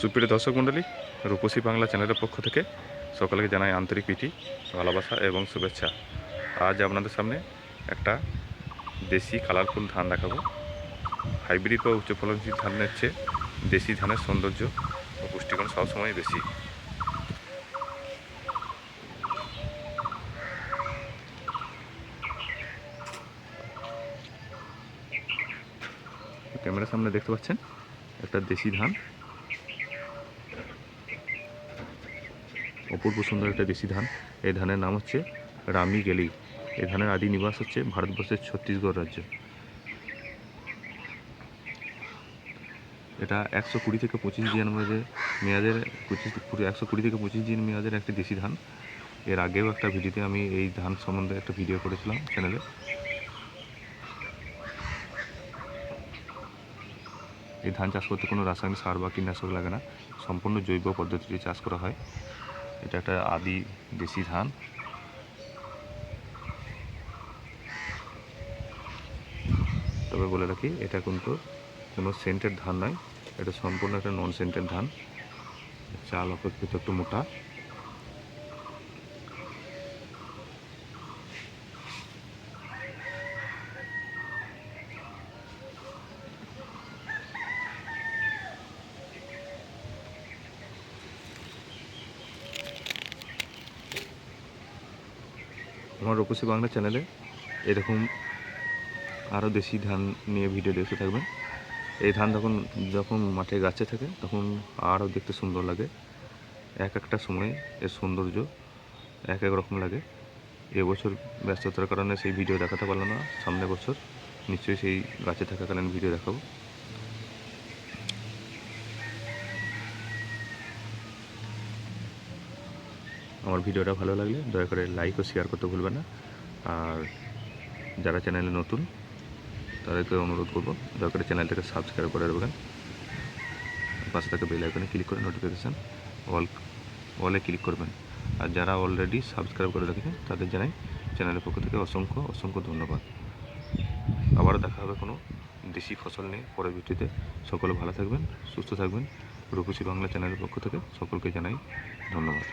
সুপ্রিয় দর্শক মণ্ডলী, রূপসী বাংলা চ্যানেলের পক্ষ থেকে সকলকে জানাই আন্তরিক প্রীতি, ভালোবাসা এবং শুভেচ্ছা। আজ আপনাদের সামনে একটা দেশি কালারফুল ধান দেখাবো। হাইব্রিড বা উচ্চ ফলনশীল ধানের চেয়ে দেশি ধানের সৌন্দর্য ও পুষ্টিগুণ সবসময় বেশি। ক্যামেরার সামনে দেখতে পাচ্ছেন একটা দেশি ধান। অপূর্ব সুন্দর একটা দেশি ধান। এই ধানের নাম হচ্ছে রামি গেলি এই ধানের আদি নিবাস হচ্ছে ভারতবর্ষের ছত্তিশগড় রাজ্য। এটা একশো কুড়ি থেকে পঁচিশ দিন মধ্যে মেয়াদের পঁচিশ একশো কুড়ি থেকে পঁচিশ দিন মেয়াদের একটি দেশি ধান। এর আগেও একটা ভিডিওতে আমি এই ধান সম্বন্ধে একটা ভিডিও করেছিলাম চ্যানেলে। এই ধান চাষ করতে কোনো রাসায়নিক সার বা কীটনাশক লাগে না। সম্পূর্ণ জৈব পদ্ধতিতে চাষ করা হয়। এটা একটা আদি দেশি ধান। তবে বলে রাখি, এটা কিন্তু কোনো সেন্টের ধান নয়, এটা সম্পূর্ণ একটা নন সেন্টের ধান। চাল অপেক্ষিত একটু মোটা। আমার রূপসী বাংলা চ্যানেলে এরকম আরও দেশি ধান নিয়ে ভিডিও দেখতে থাকবেন। এই ধান যখন যখন মাঠে গাছে থাকে, তখন আরও দেখতে সুন্দর লাগে। এক একটা সময় এর সৌন্দর্য এক এক রকম লাগে। এবছর ব্যস্ততার কারণে সেই ভিডিও দেখাতে পারলাম না। সামনের বছর নিশ্চয়ই সেই গাছে থাকাকালীন ভিডিও দেখাবো। আমার ভিডিওটা ভালো লাগলে দয়া করে লাইক ও শেয়ার করতে ভুলবেন না। আর যারা চ্যানেলে নতুন তাদেরকে অনুরোধ করব, দয়া করে চ্যানেলটাকে সাবস্ক্রাইব করে রাখবেন। পাশে থাকা বেল আইকনে ক্লিক করে নোটিফিকেশান অল অলে ক্লিক করবেন। আর যারা অলরেডি সাবস্ক্রাইব করে রেখেছেন, তাদের জানাই চ্যানেলের পক্ষ থেকে অসংখ্য অসংখ্য ধন্যবাদ। আবারও দেখা হবে কোনো দেশি ফসল নিয়ে পরের ভিডিওতে। সকলে ভালো থাকবেন, সুস্থ থাকবেন। রূপসী বাংলা চ্যানেলের পক্ষ থেকে সকলকে জানাই ধন্যবাদ।